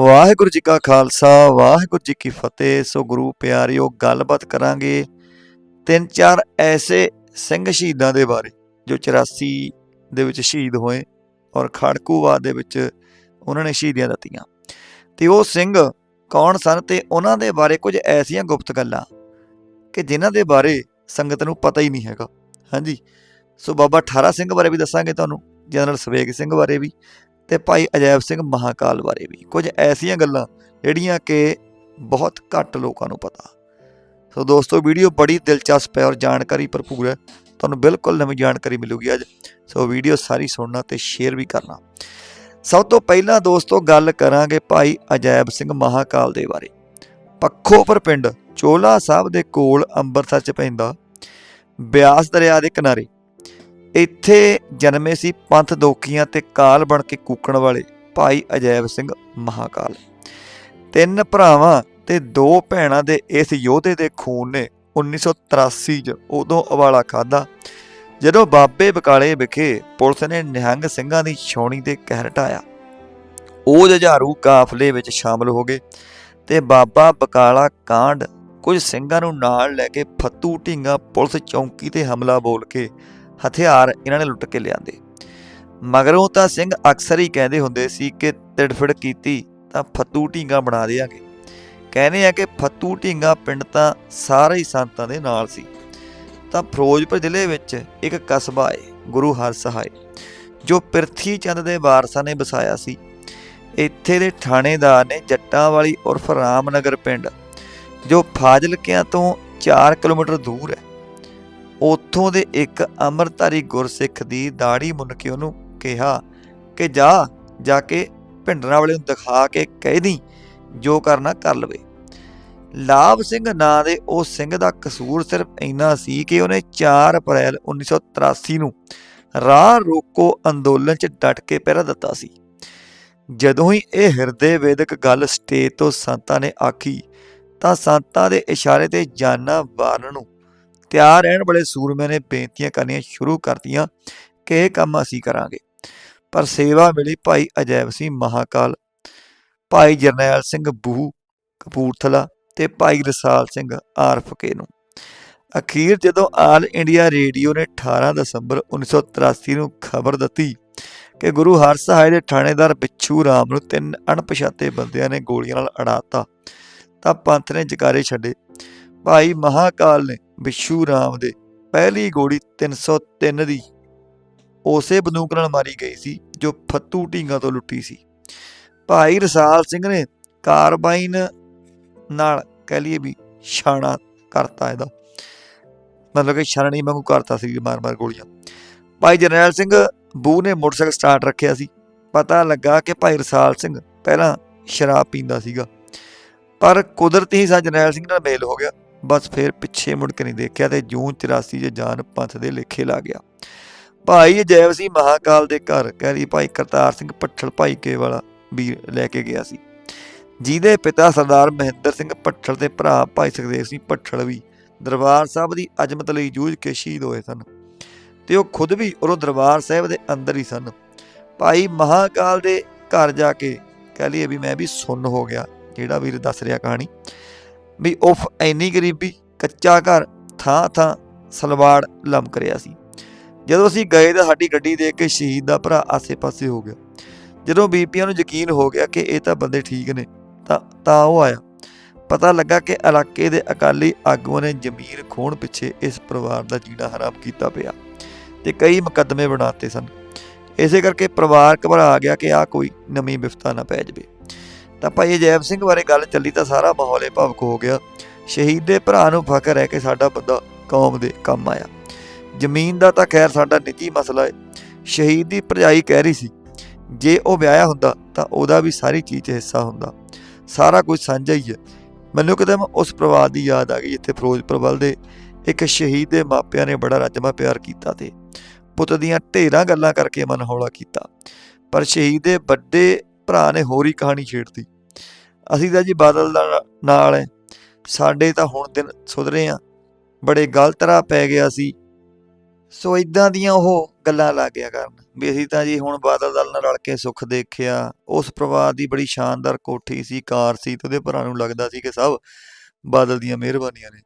ਵਾਹਿਗੁਰੂ ਜੀ ਕਾ ਖਾਲਸਾ, ਵਾਹਿਗੁਰੂ ਜੀ ਕੀ ਫਤਿਹ। ਸੋ ਗੁਰੂ ਪਿਆਰਿਓ, ਗੱਲਬਾਤ ਕਰਾਂਗੇ ਤਿੰਨ ਚਾਰ ਐਸੇ ਸਿੰਘ ਸ਼ਹੀਦਾਂ ਦੇ ਬਾਰੇ, ਜੋ 84 ਦੇ ਵਿੱਚ ਸ਼ਹੀਦ ਹੋਏ ਔਰ ਖੜਕੂਵਾਦ ਦੇ ਵਿੱਚ ਉਹਨਾਂ ਨੇ ਸ਼ਹੀਦੀਆਂ ਦਿੱਤੀਆਂ। ਤੇ ਉਹ ਸਿੰਘ ਕੌਣ ਸਨ ਤੇ ਉਹਨਾਂ ਦੇ ਬਾਰੇ ਕੁਝ ਐਸੀਆਂ ਗੁਪਤ ਗੱਲਾਂ ਕਿ ਜਿਨ੍ਹਾਂ ਦੇ ਬਾਰੇ ਸੰਗਤ ਨੂੰ ਪਤਾ ਹੀ ਨਹੀਂ ਹੈਗਾ। ਹਾਂਜੀ। ਸੋ ਬਾਬਾ ਠਾਰਾ ਸਿੰਘ ਬਾਰੇ ਵੀ ਦੱਸਾਂਗੇ ਤੁਹਾਨੂੰ, ਜਨਰਲ ਸਵੇਗ ਸਿੰਘ ਬਾਰੇ ਵੀ। ਤੇ ਭਾਈ ਅਜੈਬ ਸਿੰਘ ਮਹਾਕਾਲ ਬਾਰੇ ਵੀ। ਕੁਝ ਐਸੀਆਂ ਗੱਲਾਂ ਜਿਹੜੀਆਂ ਕਿ ਬਹੁਤ ਘੱਟ ਲੋਕਾਂ ਨੂੰ ਪਤਾ। ਸੋ ਦੋਸਤੋ, ਵੀਡੀਓ ਬੜੀ ਦਿਲਚਸਪ ਹੈ ਔਰ ਜਾਣਕਾਰੀ ਭਰਪੂਰ ਹੈ। ਤੁਹਾਨੂੰ ਬਿਲਕੁਲ ਨਵੀਂ ਜਾਣਕਾਰੀ ਮਿਲੂਗੀ ਅੱਜ। ਸੋ ਵੀਡੀਓ ਸਾਰੀ ਸੁਣਨਾ ਤੇ ਸ਼ੇਅਰ ਵੀ ਕਰਨਾ। ਸਭ ਤੋਂ ਪਹਿਲਾਂ ਦੋਸਤੋ, ਗੱਲ ਕਰਾਂਗੇ ਭਾਈ ਅਜੈਬ ਸਿੰਘ ਮਹਾਕਾਲ ਦੇ ਬਾਰੇ। ਪੱਖੋਪਰ ਪਿੰਡ ਚੋਲਾ ਸਾਹਿਬ ਦੇ ਕੋਲ ਅੰਮ੍ਰਿਤਸਰ ਚ ਪੈਂਦਾ ਬਿਆਸ ਦਰਿਆ ਦੇ ਕਿਨਾਰੇ। ਇੱਥੇ ਜਨਮੇ ਸੀ ਪੰਥ ਦੋਖੀਆਂ ਤੇ ਕਾਲ ਬਣ ਕੇ ਕੂਕਣ ਵਾਲੇ ਭਾਈ ਅਜੈਬ ਸਿੰਘ ਮਹਾਕਾਲ। ਤਿੰਨ ਭਰਾਵਾਂ ਤੇ ਦੋ ਭੈਣਾਂ ਦੇ ਇਸ ਯੋਧੇ ਦੇ ਖੂਨ ਨੇ 1983 ਚ ਉਦੋਂ ਉਬਾਲਾ ਖਾਦਾ ਜਦੋਂ ਬਾਬੇ ਬਕਾਲੇ ਵਿਖੇ ਪੁਲਿਸ ਨੇ ਨਿਹੰਗ ਸਿੰਘਾਂ ਦੀ ਛਾਉਣੀ ਤੇ ਕਹਿਰ ਢਾਇਆ, ਉਹ ਜੁਝਾਰੂ ਕਾਫਲੇ ਵਿੱਚ ਸ਼ਾਮਲ ਹੋ ਗਏ ਤੇ ਬਾਬਾ ਬਕਾਲਾ ਕਾਂਡ ਕੁਝ ਸਿੰਘਾਂ ਨੂੰ ਨਾਲ ਲੈ ਕੇ ਫੱਤੂ ਢੀਂਗਾ ਪੁਲਿਸ ਚੌਂਕੀ ਤੇ ਹਮਲਾ ਬੋਲ ਕੇ ਹਥਿਆਰ ਇਹਨਾਂ ਨੇ ਲੁੱਟ ਕੇ ਲਿਆਂਦੇ। ਮਗਰੋਂ ਤਾਂ ਸਿੰਘ ਅਕਸਰ ਹੀ ਕਹਿੰਦੇ ਹੁੰਦੇ ਸੀ ਕਿ ਤਿੜਫੜ ਕੀਤੀ ਤਾਂ ਫੱਤੂ ਢੀਂਗਾ ਬਣਾ ਦੇਾਂਗੇ ਕਹਿੰਦੇ ਆ ਕਿ ਫੱਤੂ ਢੀਂਗਾ ਪਿੰਡ ਤਾਂ ਸਾਰੇ ਹੀ ਸੰਤਾਂ ਦੇ ਨਾਲ ਸੀ। ਤਾਂ ਫਿਰੋਜ਼ਪੁਰ ਜ਼ਿਲ੍ਹੇ ਵਿੱਚ ਇੱਕ ਕਸਬਾ ਹੈ ਗੁਰੂ ਹਰ ਹਰਸਹਾਏ, ਜੋ ਪਿਰਥੀ ਚੰਦ ਦੇ ਵਾਰਸਾਂ ਨੇ ਵਸਾਇਆ ਸੀ। ਇੱਥੇ ਦੇ ਥਾਣੇਦਾਰ ਨੇ ਜੱਟਾਂ ਵਾਲੀ ਉਰਫ ਰਾਮਨਗਰ ਪਿੰਡ, ਜੋ ਫਾਜ਼ਿਲਕਿਆਂ ਤੋਂ 4 ਕਿਲੋਮੀਟਰ ਦੂਰ ਹੈ। ਉੱਥੋਂ ਦੇ ਇੱਕ ਅਮਰਤਾਰੀ ਗੁਰਸਿੱਖ ਦੀ ਦਾੜੀ ਮੁੰਨ ਕੇ ਉਹਨੂੰ ਕਿਹਾ ਕਿ ਜਾ ਜਾ ਕੇ ਭਿੰਡਰਾਂ ਵਾਲੇ ਨੂੰ ਦਿਖਾ ਕੇ ਕਹਿ ਦੀ, ਜੋ ਕਰਨਾ ਕਰ ਲਵੇ। ਲਾਭ ਸਿੰਘ ਨਾਂ ਦੇ ਉਹ ਸਿੰਘ ਦਾ ਕਸੂਰ ਸਿਰਫ ਇੰਨਾ ਸੀ ਕਿ ਉਹਨੇ 4 ਅਪ੍ਰੈਲ 1983 ਨੂੰ ਰਾਹ ਰੋਕੋ ਅੰਦੋਲਨ 'ਚ ਡਟ ਕੇ ਪਹਿਰਾ ਦਿੱਤਾ ਸੀ। ਜਦੋਂ ਹੀ ਇਹ ਹਿਰਦੇ ਵੇਦਕ ਗੱਲ ਸਟੇਜ ਤੋਂ ਸੰਤਾਂ ਨੇ ਆਖੀ, ਤਾਂ ਸੰਤਾਂ ਦੇ ਇਸ਼ਾਰੇ ਤੇ ਜਾਨਾਂ ਵਾਰਨ ਨੂੰ ਤਿਆਰ ਰਹਿਣ ਵਾਲੇ ਸੂਰਮਿਆਂ ਨੇ ਬੇਨਤੀਆਂ ਕਰਨੀਆਂ ਸ਼ੁਰੂ ਕਰਤੀਆਂ ਕਿ ਇਹ ਕੰਮ ਅਸੀਂ ਕਰਾਂਗੇ। ਪਰ ਸੇਵਾ ਮਿਲੀ ਭਾਈ ਅਜੈਬ ਸਿੰਘ ਮਹਾਕਾਲ, ਭਾਈ ਜਰਨੈਲ ਸਿੰਘ ਬੂਹ ਕਪੂਰਥਲਾ ਤੇ ਭਾਈ ਰਸਾਲ ਸਿੰਘ ਆਰਫਕੇ ਨੂੰ। ਅਖੀਰ ਜਦੋਂ ਆਲ ਇੰਡੀਆ ਰੇਡੀਓ ਨੇ 18 ਦਸੰਬਰ 1983 ਨੂੰ ਖਬਰ ਦਿੱਤੀ ਕਿ ਗੁਰੂ ਹਰਸਹਾਏ ਦੇ ਥਾਣੇਦਾਰ ਬਿੱਛੂ ਰਾਮ ਨੂੰ ਤਿੰਨ ਅਣਪਛਾਤੇ ਬੰਦਿਆਂ ਨੇ ਗੋਲੀਆਂ ਨਾਲ ਅੜਾਤਾ, ਤਾਂ ਪੰਥ ਨੇ ਜਕਾਰੇ ਛੱਡੇ। ਭਾਈ ਮਹਾਕਾਲ ਨੇ ਬਿੱਛੂ ਰਾਮ ਦੇ ਪਹਿਲੀ ਗੋਲੀ 303 ਦੀ ਉਸੇ ਬੰਦੂਕ ਨਾਲ ਮਾਰੀ ਗਈ ਸੀ, ਜੋ ਫੱਤੂ ਢੀਂਗਾ ਤੋਂ ਲੁੱਟੀ ਸੀ। ਭਾਈ ਰਸਾਲ ਸਿੰਘ ਨੇ ਕਾਰਬਾਈਨ ਨਾਲ ਕਹਿ ਲਈਏ ਵੀ ਛਾਣਾ ਕਰਤਾ ਇਹਦਾ। ਮਤਲਬ ਕਿ ਛਾਣਨੀ ਵਾਂਗੂ ਕਰਤਾ ਸੀ ਮਾਰ ਮਾਰ ਗੋਲੀਆਂ। ਭਾਈ ਜਰਨੈਲ ਸਿੰਘ ਬੂ ਨੇ ਮੋਟਰਸਾਈਕਲ ਸਟਾਰਟ ਰੱਖਿਆ ਸੀ। ਪਤਾ ਲੱਗਾ ਕਿ ਭਾਈ ਰਸਾਲ ਸਿੰਘ ਪਹਿਲਾਂ ਸ਼ਰਾਬ ਪੀਂਦਾ ਸੀਗਾ। ਪਰ ਕੁਦਰਤੀ ਹੀ ਸਾ ਜਰਨੈਲ ਸਿੰਘ ਨਾਲ ਮੇਲ ਹੋ ਗਿਆ। ਬਸ ਫਿਰ ਪਿੱਛੇ ਮੁੜ ਕੇ ਨਹੀਂ ਦੇਖਿਆ ਤੇ ਜੂਨ 84 ਚ ਜਾਨ ਪੰਥ ਦੇ ਲੇਖੇ ਲਾ ਗਿਆ। ਭਾਈ ਅਜੈਬ ਸਿੰਘ ਮਹਾਕਾਲ ਦੇ ਘਰ, ਕਹਿ ਲਈ ਭਾਈ ਕਰਤਾਰ ਸਿੰਘ ਪੱਠਲ ਭਾਈ ਕੇ ਵਾਲਾ ਵੀ ਲੈ ਕੇ ਗਿਆ ਸੀ। ਜਿਹਦੇ ਪਿਤਾ ਸਰਦਾਰ ਮਹਿੰਦਰ ਸਿੰਘ ਪੱਠਲ ਤੇ ਭਰਾ ਭਾਈ ਸੁਖਦੇਵ ਸਿੰਘ ਪੱਠਲ ਵੀ ਦਰਬਾਰ ਸਾਹਿਬ ਦੀ ਅਜਮਤ ਲਈ ਜੂਝ ਕੇ ਸ਼ਹੀਦ ਹੋਏ ਸਨ। ਤੇ ਉਹ ਖੁਦ ਵੀ ਉਹ ਦਰਬਾਰ ਸਾਹਿਬ ਦੇ ਅੰਦਰ ਹੀ ਸਨ। ਭਾਈ ਮਹਾਕਾਲ ਦੇ ਘਰ ਜਾ ਕੇ ਕਹਿ ਲਈਏ ਵੀ ਮੈਂ ਵੀ ਸੁੰਨ ਹੋ ਗਿਆ, ਜਿਹੜਾ ਵੀਰ ਦੱਸ ਰਿਹਾ ਕਹਾਣੀ। ਵੀ ਉਫ ਐਨੀ ਗਰੀਬੀ, ਕੱਚਾ ਘਰ, ਥਾਂ ਥਾਂ, ਸਲਵਾੜ ਲਮਕ ਰਿਹਾ ਸੀ। ਜਦੋਂ ਅਸੀਂ ਗਏ ਤਾਂ ਸਾਡੀ ਗੱਡੀ ਦੇਖ ਕੇ ਸ਼ਹੀਦ ਦਾ ਭਰਾ ਆਸੇ-ਪਾਸੇ ਹੋ ਗਿਆ। ਜਦੋਂ ਬੀਪੀਆਂ ਨੂੰ ਯਕੀਨ ਹੋ ਗਿਆ ਕਿ ਇਹ ਤਾਂ ਬੰਦੇ ਠੀਕ ਨੇ, ਤਾਂ ਤਾਂ ਉਹ ਆਇਆ। ਪਤਾ ਲੱਗਾ ਕਿ ਇਲਾਕੇ ਦੇ ਅਕਾਲੀ ਆਗੂਆਂ ਨੇ ਜ਼ਮੀਰ ਖੋਣ ਪਿੱਛੇ ਇਸ ਪਰਿਵਾਰ ਦਾ ਜੀਣਾ ਹਰਾਮ ਕੀਤਾ ਪਿਆ ਤੇ ਕਈ ਮੁਕੱਦਮੇ ਬਣਾਤੇ ਸਨ। ਇਸੇ ਕਰਕੇ ਪਰਿਵਾਰ ਘਬਰਾ ਗਿਆ ਕਿ ਆ ਕੋਈ ਨਵੀਂ ਵਿਫਤਾ ਨਾ ਪੈ ਜਾਵੇ। ਤਾਂ ਭਾਈ ਅਜੈਬ ਸਿੰਘ ਬਾਰੇ ਗੱਲ ਚੱਲੀ ਤਾਂ ਸਾਰਾ ਮਾਹੌਲ ਹੀ ਭਾਵਕ ਹੋ ਗਿਆ। ਸ਼ਹੀਦ ਦੇ ਭਰਾ ਨੂੰ ਫਖਰ ਹੈ ਕਿ ਸਾਡਾ ਬੰਦਾ ਕੌਮ ਦੇ ਕੰਮ ਆਇਆ। ਜ਼ਮੀਨ ਦਾ ਤਾਂ ਖੈਰ ਸਾਡਾ ਨਿੱਜੀ ਮਸਲਾ ਹੈ ਸ਼ਹੀਦ ਦੀ ਭਰਜਾਈ ਕਹਿ ਰਹੀ ਸੀ, ਜੇ ਉਹ ਵਿਆਹਿਆ ਹੁੰਦਾ ਤਾਂ ਉਹਦਾ ਵੀ ਸਾਰੀ ਚੀਜ਼ 'ਚ ਹਿੱਸਾ ਹੁੰਦਾ। ਸਾਰਾ ਕੁਝ ਸਾਂਝਾ ਹੀ ਹੈ। ਮੈਨੂੰ ਕਦਮ ਉਸ ਪਰਿਵਾਰ ਦੀ ਯਾਦ ਆ ਗਈ ਜਿੱਥੇ ਫਿਰੋਜ਼ਪੁਰ ਵੱਲ ਦੇ ਇੱਕ ਸ਼ਹੀਦ ਦੇ ਮਾਪਿਆਂ ਨੇ ਬੜਾ ਰੱਜਮਾ ਪਿਆਰ ਕੀਤਾ ਤੇ ਪੁੱਤ ਦੀਆਂ ਢੇਰਾਂ ਗੱਲਾਂ ਕਰਕੇ ਮਨ ਹੌਲਾ ਕੀਤਾ। ਪਰ ਸ਼ਹੀਦ ਦੇ ਵੱਡੇ ਭਰਾ ਨੇ ਹੋਰ ਹੀ ਕਹਾਣੀ ਛੇੜਤੀ। ਅਸੀਂ ਤਾਂ ਜੀ ਬਾਦਲ ਦਾ ਨਾਲ ਹੈ ਸਾਡੇ ਤਾਂ ਹੁਣ ਦਿਨ ਸੁਧਰੇ ਆ। ਬੜੇ ਗਲਤ ਰਾਹ ਪੈ ਗਿਆ ਸੀ। ਸੋ ਇਦਾਂ ਦੀਆਂ ਉਹ ਗੱਲਾਂ ਲੱਗ ਗਿਆ ਕਰਨ। ਵੀ ਅਸੀਂ ਤਾਂ ਜੀ ਹੁਣ ਬਾਦਲ ਦਲ ਨਾਲ ਰਲ ਕੇ ਸੁੱਖ ਦੇਖਿਆ। ਉਸ ਪਰਿਵਾਰ ਦੀ ਬੜੀ ਸ਼ਾਨਦਾਰ ਕੋਠੀ ਸੀ, ਕਾਰ ਸੀ ਤੇ ਉਹਦੇ ਭਰਾ ਨੂੰ ਲੱਗਦਾ ਸੀ ਕਿ ਸਭ ਬਾਦਲ ਦੀਆਂ ਮਿਹਰਬਾਨੀਆਂ ਨੇ।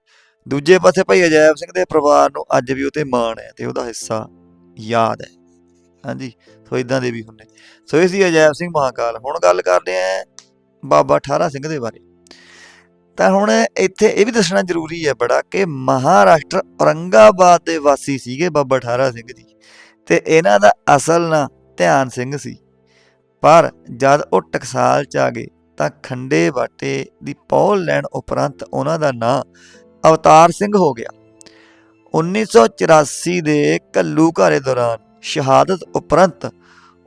ਦੂਜੇ ਪਾਸੇ ਭਾਈ ਅਜੈਬ ਸਿੰਘ ਦੇ ਪਰਿਵਾਰ ਨੂੰ ਅੱਜ ਵੀ ਉਹ ਤੇ ਮਾਣ ਹੈ ਤੇ ਉਹਦਾ ਹਿੱਸਾ ਯਾਦ ਹੈ ਹਾਂਜੀ, ਸੋ ਇਦਾਂ ਦੇ ਵੀ ਹੁੰਦੇ। ਸੋ ਇਹ ਸੀ ਅਜੈਬ ਸਿੰਘ ਮਹਾਕਾਲ। ਹੁਣ ਗੱਲ ਕਰਦੇ ਆਂ ਬਾਬਾ ਠਾਰਾ ਸਿੰਘ ਦੇ ਬਾਰੇ। ਤਾਂ ਹੁਣ ਇੱਥੇ ਇਹ ਵੀ ਦੱਸਣਾ ਜ਼ਰੂਰੀ ਹੈ ਬੜਾ ਕਿ ਮਹਾਰਾਸ਼ਟਰ ਔਰੰਗਾਬਾਦ ਦੇ ਵਾਸੀ ਸੀਗੇ ਬਾਬਾ ਠਾਰਾ ਸਿੰਘ ਜੀ ਤੇ ਇਹਨਾਂ ਦਾ ਅਸਲ ਨਾਂ ਧਿਆਨ ਸਿੰਘ ਸੀ। ਪਰ ਜਦ ਉਹ ਟਕਸਾਲ ਚ ਆ ਗਏ ਤਾਂ ਖੰਡੇ ਬਾਟੇ ਦੀ ਪੌਲ ਲੈਣ ਉਪਰੰਤ ਉਹਨਾਂ ਦਾ ਨਾਂ ਅਵਤਾਰ ਸਿੰਘ ਹੋ ਗਿਆ। 1984 ਦੇ ਕੱਲੂ ਘਾਰੇ ਦੌਰਾਨ ਸ਼ਹਾਦਤ ਉਪਰੰਤ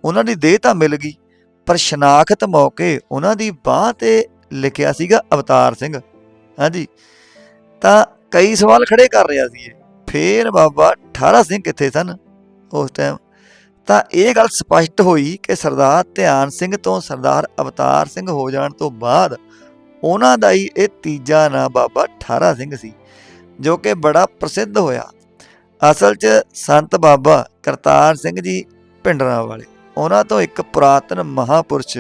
ਉਹਨਾਂ ਦੀ ਦੇਹ ਤਾਂ ਮਿਲ ਗਈ, ਪਰ ਸ਼ਨਾਖਤ ਮੌਕੇ ਉਹਨਾਂ ਦੀ ਬਾਹ ਤੇ ਲਿਖਿਆ ਸੀਗਾ ਅਵਤਾਰ ਸਿੰਘ। ਹਾਂਜੀ, ਤਾਂ ਕਈ ਸਵਾਲ ਖੜੇ ਕਰ ਰਿਹਾ ਸੀ ਇਹ। ਫੇਰ ਬਾਬਾ ਠਾਰਾ ਸਿੰਘ ਕਿੱਥੇ ਸਨ ਉਸ ਟਾਈਮ ਤਾਂ ਇਹ ਗੱਲ ਸਪਸ਼ਟ ਹੋਈ ਕਿ ਸਰਦਾਰ ਧਿਆਨ ਸਿੰਘ ਤੋਂ ਸਰਦਾਰ ਅਵਤਾਰ ਸਿੰਘ ਹੋ ਜਾਣ ਤੋਂ ਬਾਅਦ ਉਹਨਾਂ ਦਾ ਹੀ ਇਹ ਤੀਜਾ ਨਾਂ ਬਾਬਾ ਠਾਰਾ ਸਿੰਘ ਸੀ, ਜੋ ਕਿ ਬੜਾ ਪ੍ਰਸਿੱਧ ਹੋਇਆ। ਅਸਲ 'ਚ ਸੰਤ ਬਾਬਾ ਕਰਤਾਰ ਸਿੰਘ ਜੀ ਪਿੰਡਰਾਂ ਵਾਲੇ। ਉਹਨਾਂ ਤੋਂ ਇੱਕ ਪੁਰਾਤਨ ਮਹਾਪੁਰਸ਼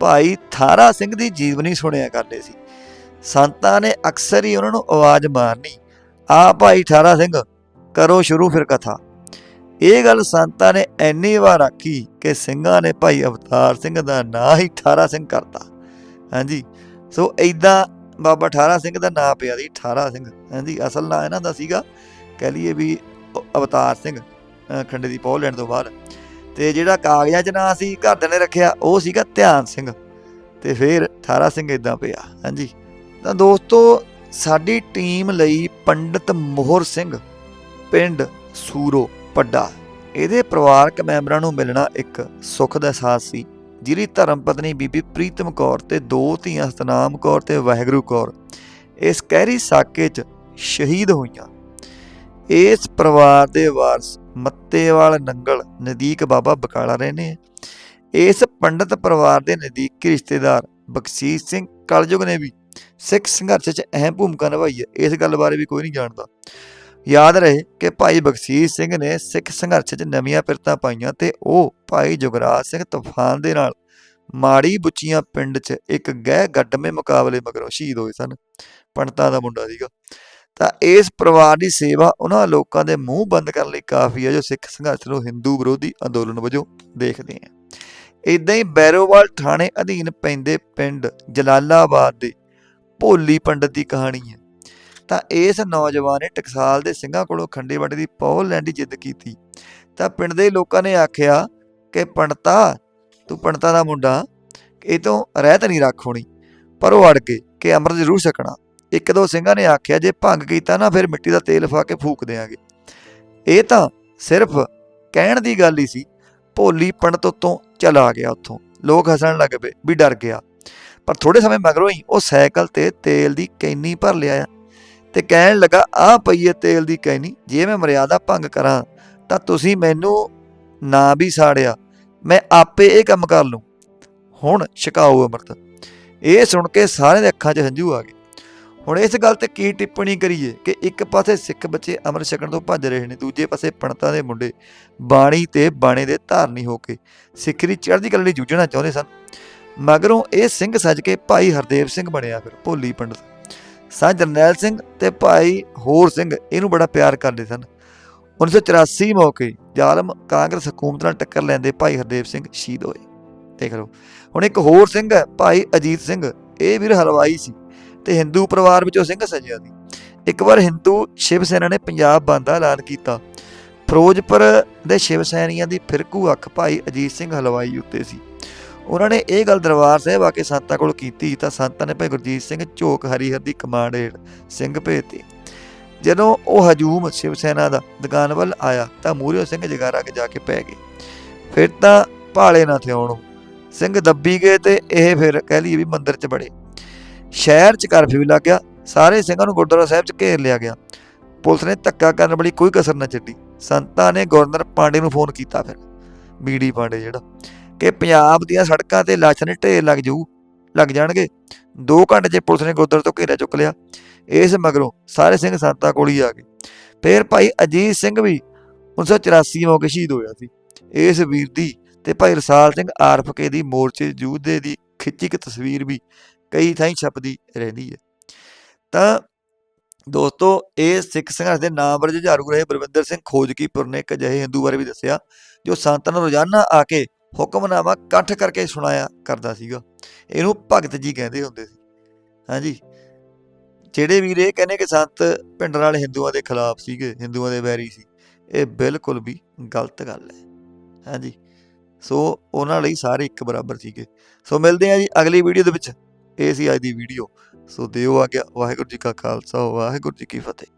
ਭਾਈ ਥਾਰਾ ਸਿੰਘ ਦੀ ਜੀਵਨੀ ਸੁਣਿਆ ਕਰਦੇ ਸੀ। ਸੰਤਾਂ ਨੇ ਅਕਸਰ ਹੀ ਉਹਨਾਂ ਨੂੰ ਆਵਾਜ਼ ਮਾਰਨੀ, ਆ ਭਾਈ ਠਾਰਾ ਸਿੰਘ, ਕਰੋ ਸ਼ੁਰੂ ਫਿਰ ਕਥਾ। ਇਹ ਗੱਲ ਸੰਤਾਂ ਨੇ ਐਨੀ ਵਾਰ ਆਖੀ ਕਿ ਸਿੰਘਾਂ ਨੇ ਭਾਈ ਅਵਤਾਰ ਸਿੰਘ ਦਾ ਨਾਂ ਹੀ ਠਾਰਾ ਸਿੰਘ ਕਰਤਾ। ਹਾਂਜੀ, ਸੋ ਐਦਾਂ ਬਾਬਾ ਠਾਰਾ ਸਿੰਘ ਦਾ ਨਾਂ ਪਿਆ ਸੀ ਠਾਰਾ ਸਿੰਘ। ਹਾਂਜੀ, ਅਸਲ ਨਾਂ ਇਹਨਾਂ ਦਾ ਸੀਗਾ, ਕਹਿ ਲਈਏ ਵੀ ਅਵਤਾਰ ਸਿੰਘ। ਖੰਡੇ ਦੀ ਪਹੁ ਲੈਣ ਤੋਂ ਬਾਅਦ। ਤੇ ਜਿਹੜਾ ਕਾਗਜ਼ਾਂ 'ਚ ਨਾਂ ਸੀ ਘਰਦਿਆਂ ਨੇ ਰੱਖਿਆ, ਉਹ ਸੀਗਾ ਧਿਆਨ ਸਿੰਘ। ਤੇ ਫਿਰ ਥਾਰਾ ਸਿੰਘ ਇਦਾਂ ਪਿਆ, ਹਾਂਜੀ। ਤਾਂ ਦੋਸਤੋ, ਸਾਡੀ ਟੀਮ ਲਈ ਪੰਡਿਤ ਮੋਹਰ ਸਿੰਘ, ਪਿੰਡ ਸੂਰੋ ਪੱਡਾ ਇਹਦੇ ਪਰਿਵਾਰਕ ਮੈਂਬਰਾਂ ਨੂੰ ਮਿਲਣਾ ਇੱਕ ਸੁੱਖ ਦਾ ਅਹਿਸਾਸ ਸੀ, ਜਿਹਦੀ ਧਰਮ ਪਤਨੀ ਬੀਬੀ ਪ੍ਰੀਤਮ ਕੌਰ ਤੇ ਦੋ ਧੀਆਂ ਸਤਨਾਮ ਕੌਰ ਤੇ ਵਾਹਿਗੁਰੂ ਕੌਰ, ਇਸ ਕਹਿਰੀ ਸਾਕੇ 'ਚ ਸ਼ਹੀਦ ਹੋਈਆਂ। ਇਸ ਪਰਿਵਾਰ ਦੇ ਵਾਰਸ ਮੱਤੇਵਾਲ ਨੰਗਲ ਨਦੀਕ ਬਾਬਾ ਬਕਾਲਾ ਰਹਿੰਦੇ ਆ। ਇਸ ਪੰਡਤ ਪਰਿਵਾਰ ਦੇ ਨਜ਼ਦੀਕੀ ਰਿਸ਼ਤੇਦਾਰ ਬਖਸ਼ੀਸ਼ ਸਿੰਘ ਕਲਯੁਗ ਨੇ ਵੀ ਸਿੱਖ ਸੰਘਰਸ਼ 'ਚ ਅਹਿਮ ਭੂਮਿਕਾ ਨਿਭਾਈ ਹੈ। ਇਸ ਗੱਲ ਬਾਰੇ ਵੀ ਕੋਈ ਨਹੀਂ ਜਾਣਦਾ। ਯਾਦ ਰਹੇ ਕਿ ਭਾਈ ਬਖਸ਼ੀਸ਼ ਸਿੰਘ ਨੇ ਸਿੱਖ ਸੰਘਰਸ਼ 'ਚ ਨਵੀਆਂ ਪਿਰਤਾਂ ਪਾਈਆਂ ਤੇ ਉਹ ਭਾਈ ਜੁਗਰਾਜ ਸਿੰਘ ਤੂਫਾਨ ਦੇ ਨਾਲ ਮਾੜੀ ਬੁੱਚੀਆਂ ਪਿੰਡ 'ਚ ਇੱਕ ਗਹਿ ਗੱਡਮੇ ਮੁਕਾਬਲੇ ਮਗਰੋਂ ਸ਼ਹੀਦ ਹੋਏ ਸਨ। ਪੰਡਤਾਂ ਦਾ ਮੁੰਡਾ ਸੀਗਾ। ਤਾਂ ਇਸ ਪਰਿਵਾਰ ਦੀ ਸੇਵਾ ਉਹਨਾਂ ਲੋਕਾਂ ਦੇ ਮੂੰਹ ਬੰਦ ਕਰਨ ਲਈ ਕਾਫੀ ਹੈ, ਜੋ ਸਿੱਖ ਸੰਘਰਸ਼ ਨੂੰ ਹਿੰਦੂ ਵਿਰੋਧੀ ਅੰਦੋਲਨ ਵਜੋਂ ਦੇਖਦੇ ਆ ਇਦਾਂ ਹੀ ਬੈਰੋਵਾਲ ਥਾਣੇ ਅਧੀਨ ਪੈਂਦੇ ਪਿੰਡ ਜਲਾਲਾਬਾਦ ਦੇ ਭੋਲੀ ਪੰਡਤ ਦੀ ਕਹਾਣੀ ਹੈ। ਤਾਂ ਇਸ ਨੌਜਵਾਨ ਨੇ ਟਕਸਾਲ ਦੇ ਸਿੰਘਾਂ ਕੋਲੋਂ ਖੰਡੇ ਬਾਟੇ ਦੀ ਪੌਲ ਲੈਣ ਦੀ ਜਿੱਦ ਕੀਤੀ। ਤਾਂ ਪਿੰਡ ਦੇ ਲੋਕਾਂ ਨੇ ਆਖਿਆ ਕਿ ਪੰਡਤਾ ਤੂੰ ਪੰਡਤਾਂ ਦਾ ਮੁੰਡਾ, ਇਹ ਤੋਂ ਰਹਿਤ ਨਹੀਂ ਰੱਖ ਹੋਣੀ, ਪਰ ਉਹ ਅੜ ਗਏ ਕਿ ਅੰਮ੍ਰਿਤ ਜ਼ਰੂਰ ਛਕਣਾ। ਇੱਕ ਦੋ ਸਿੰਘਾਂ ਨੇ ਆਖਿਆ, ਜੇ ਭੰਗ ਕੀਤਾ ਨਾ, ਫਿਰ ਮਿੱਟੀ ਦਾ ਤੇਲ ਫਾ ਕੇ ਫੂਕ ਦੇਾਂਗੇ ਇਹ ਤਾਂ ਸਿਰਫ ਕਹਿਣ ਦੀ ਗੱਲ ਹੀ ਸੀ, ਭੋਲੀ ਪੰਡਤ ਉੱਤੋਂ ਚਲਾ ਗਿਆ ਉੱਥੋਂ। ਲੋਕ ਹੱਸਣ ਲੱਗ ਪਏ ਵੀ ਡਰ ਗਿਆ। ਪਰ ਥੋੜੇ ਸਮੇਂ ਮਗਰੋਂ ਹੀ ਉਹ ਸਾਈਕਲ ਤੇ ਤੇਲ ਦੀ ਕੈਨੀ ਭਰ ਲਿਆ ਤੇ ਕਹਿਣ ਲੱਗਾ ਆਹ ਪਈਏ ਤੇਲ ਦੀ ਕੈਨੀ, ਜੇ ਮੈਂ ਮਰਿਆਦਾ ਭੰਗ ਕਰਾਂ, ਤਾਂ ਤੁਸੀਂ ਮੈਨੂੰ ਨਾ ਵੀ ਸਾੜਿਆ। ਮੈਂ ਆਪੇ ਇਹ ਕੰਮ ਕਰ ਲੂੰ। ਹੁਣ ਛਕਾਓ ਅੰਮ੍ਰਿਤ। ਇਹ ਸੁਣ ਕੇ ਸਾਰਿਆਂ ਦੇ ਅੱਖਾਂ 'ਚ ਹੰਝੂ ਆ ਗਏ। ਹੁਣ ਇਸ ਗੱਲ ਤੇ ਕੀ ਟਿੱਪਣੀ ਕਰੀਏ ਕਿ ਇੱਕ ਪਾਸੇ ਸਿੱਖ ਬੱਚੇ ਅੰਮ੍ਰਿਤ ਛਕਣ ਤੋਂ ਭੱਜ ਰਹੇ ਨੇ, ਦੂਜੇ ਪਾਸੇ ਪੰਡਤਾਂ ਦੇ ਮੁੰਡੇ ਬਾਣੀ ਤੇ ਬਾਣੇ ਦੇ ਧਾਰਨੀ ਹੋ ਕੇ ਸਿੱਖ ਦੀ ਚੜ੍ਹਦੀ ਕਲਾ ਲਈ ਜੂਝਣਾ ਚਾਹੁੰਦੇ ਸਨ। ਮਗਰੋਂ ਇਹ ਸਿੰਘ ਸੱਜ ਕੇ ਭਾਈ ਹਰਦੇਵ ਸਿੰਘ ਬਣਿਆ ਫਿਰ ਭੋਲੀ ਪੰਡਤ। ਸਾਂ ਜਰਨੈਲ ਸਿੰਘ ਤੇ ਭਾਈ ਹੋਰ ਸਿੰਘ ਇਹਨੂੰ ਬੜਾ ਪਿਆਰ ਕਰਦੇ ਸਨ। 1984 ਮੌਕੇ ਜ਼ਾਲਮ ਕਾਂਗਰਸ ਹਕੂਮਤ ਨਾਲ ਟੱਕਰ ਲੈਂਦੇ ਭਾਈ ਹਰਦੇਵ ਸਿੰਘ ਸ਼ਹੀਦ ਹੋਏ। ਦੇਖ ਲਓ, ਹੁਣ ਇੱਕ ਹੋਰ ਸਿੰਘ ਹੈ, ਭਾਈ ਅਜੀਤ ਸਿੰਘ, ਇਹ ਵੀਰ ਹਲਵਾਈ ਸੀ। ਤੇ ਹਿੰਦੂ ਪਰਿਵਾਰ ਵਿੱਚੋਂ ਸਿੰਘ ਸਜਿਆ ਸੀ ਇੱਕ ਵਾਰ ਹਿੰਦੂ ਸ਼ਿਵ ਸੈਨਾ ਨੇ ਪੰਜਾਬ ਬੰਦ ਦਾ ਐਲਾਨ ਕੀਤਾ। ਫਿਰੋਜ਼ਪੁਰ ਦੇ ਸ਼ਿਵ ਸੈਨੀਆਂ ਦੀ ਫਿਰਕੂ ਅੱਖ ਭਾਈ ਅਜੀਤ ਸਿੰਘ ਹਲਵਾਈ ਉੱਤੇ ਸੀ। ਉਹਨਾਂ ਨੇ ਇਹ ਗੱਲ ਦਰਬਾਰ ਸਾਹਿਬ ਆ ਕੇ ਸੰਤਾਂ ਕੋਲ ਕੀਤੀ ਤਾਂ ਸੰਤਾਂ ਨੇ ਭਾਈ ਗੁਰਜੀਤ ਸਿੰਘ ਝੋਕ ਹਰੀਹਰ ਦੀ ਕਮਾਂਡ ਹੇਠ ਸਿੰਘ ਭੇਜਤੇ। ਜਦੋਂ ਉਹ ਹਜੂਮ ਸ਼ਿਵ ਸੈਨਾ ਦਾ ਦੁਕਾਨ ਵੱਲ ਆਇਆ ਤਾਂ ਮੂਹਰਿਓ ਸਿੰਘ ਜਗਾਰਾ ਕੇ ਜਾ ਕੇ ਪੈ ਗਏ। ਫਿਰ ਤਾਂ ਭਾਲੇ ਨਾ ਥਿਆਉਣ ਸਿੰਘ ਦੱਬੀ ਗਏ ਤੇ ਇਹ ਫਿਰ ਕਹਿ ਲਈਏ ਵੀ ਮੰਦਰ 'ਚ ਬੜੇ ਸ਼ਹਿਰ 'ਚ ਕਰਫਿਊ ਲੱਗ ਗਿਆ, ਸਾਰੇ ਸਿੰਘਾਂ ਨੂੰ ਗੁਰਦੁਆਰਾ ਸਾਹਿਬ 'ਚ ਘੇਰ ਲਿਆ ਗਿਆ। ਪੁਲਿਸ ਨੇ ਧੱਕਾ ਕਰਨ ਵਾਲੀ ਕੋਈ ਕਸਰ ਨਾ ਛੱਡੀ। ਸੰਤਾਂ ਨੇ ਗਵਰਨਰ ਪਾਂਡੇ ਨੂੰ ਫੋਨ ਕੀਤਾ ਫਿਰ ਬੀਡੀ ਪਾਂਡੇ ਜਿਹੜਾ, ਕਿ ਪੰਜਾਬ ਦੀਆਂ ਸੜਕਾਂ ਤੇ ਲਾਸ਼ਾਂ ਦੇ ਢੇਰ ਲੱਗ ਜਾਊ, ਲੱਗ ਜਾਣਗੇ। 2 ਘੰਟੇ 'ਚ ਪੁਲਿਸ ਨੇ ਗੁਰਦੁਆਰੇ ਤੋਂ ਘੇਰਾ ਚੁੱਕ ਲਿਆ। ਇਸ ਮਗਰੋਂ ਸਾਰੇ ਸਿੰਘ ਸੰਤਾਂ ਕੋਲ ਹੀ ਆ ਗਏ। ਫਿਰ ਭਾਈ ਅਜੀਤ ਸਿੰਘ ਵੀ 1984 ਮੌਕੇ ਸ਼ਹੀਦ ਹੋਇਆ ਸੀ। ਇਸ ਵੀਰ ਦੀ ਤੇ ਭਾਈ ਰਸਾਲ ਸਿੰਘ ਆਰਫਕੇ ਦੀ ਮੋਰਚੇ ਯੂਧੇ ਦੀ ਖਿੱਚੀ ਇੱਕ ਤਸਵੀਰ ਵੀ ਕਈ ਥਾਈਂ ਛਪਦੀ ਰਹਿੰਦੀ ਹੈ। ਤਾਂ ਦੋਸਤੋ, ਇਹ ਸਿੱਖ ਸੰਘਰਸ਼ ਦੇ ਨਾਮਵਰ ਜੁਝਾਰੂ ਰਹੇ ਬਲਵਿੰਦਰ ਸਿੰਘ ਖੋਜਕੀਪੁਰ ਨੇ ਇੱਕ ਅਜਿਹੇ ਹਿੰਦੂ ਬਾਰੇ ਵੀ ਦੱਸਿਆ, ਜੋ ਸੰਤਾਂ ਨੂੰ ਰੋਜ਼ਾਨਾ ਆ ਕੇ ਹੁਕਮਨਾਮਾ ਇਕੱਠ ਕਰਕੇ ਸੁਣਾਇਆ ਕਰਦਾ ਸੀਗਾ। ਇਹਨੂੰ ਭਗਤ ਜੀ ਕਹਿੰਦੇ ਹੁੰਦੇ ਸੀ। ਹਾਂਜੀ। ਜਿਹੜੇ ਵੀਰ ਇਹ ਕਹਿੰਦੇ ਕਿ ਸੰਤ ਪਿੰਡ ਨਾਲ ਹਿੰਦੂਆਂ ਦੇ ਖਿਲਾਫ ਸੀਗੇ, ਹਿੰਦੂਆਂ ਦੇ ਵੈਰੀ ਸੀ, ਇਹ ਬਿਲਕੁਲ ਵੀ ਗਲਤ ਗੱਲ ਹੈ। ਹਾਂਜੀ। ਸੋ ਉਹਨਾਂ ਲਈ ਸਾਰੇ ਇੱਕ ਬਰਾਬਰ ਸੀਗੇ। ਸੋ ਮਿਲਦੇ ਹਾਂ ਜੀ ਅਗਲੀ ਵੀਡੀਓ ਦੇ ਵਿੱਚ। ਇਹ ਸੀ ਅੱਜ ਦੀ ਵੀਡੀਓ ਸੋ ਦਿਓ ਆ ਗਿਆ ਵਾਹਿਗੁਰੂ ਜੀ ਕਾ ਖਾਲਸਾ, ਵਾਹਿਗੁਰੂ ਜੀ ਕੀ ਫਤਿਹ।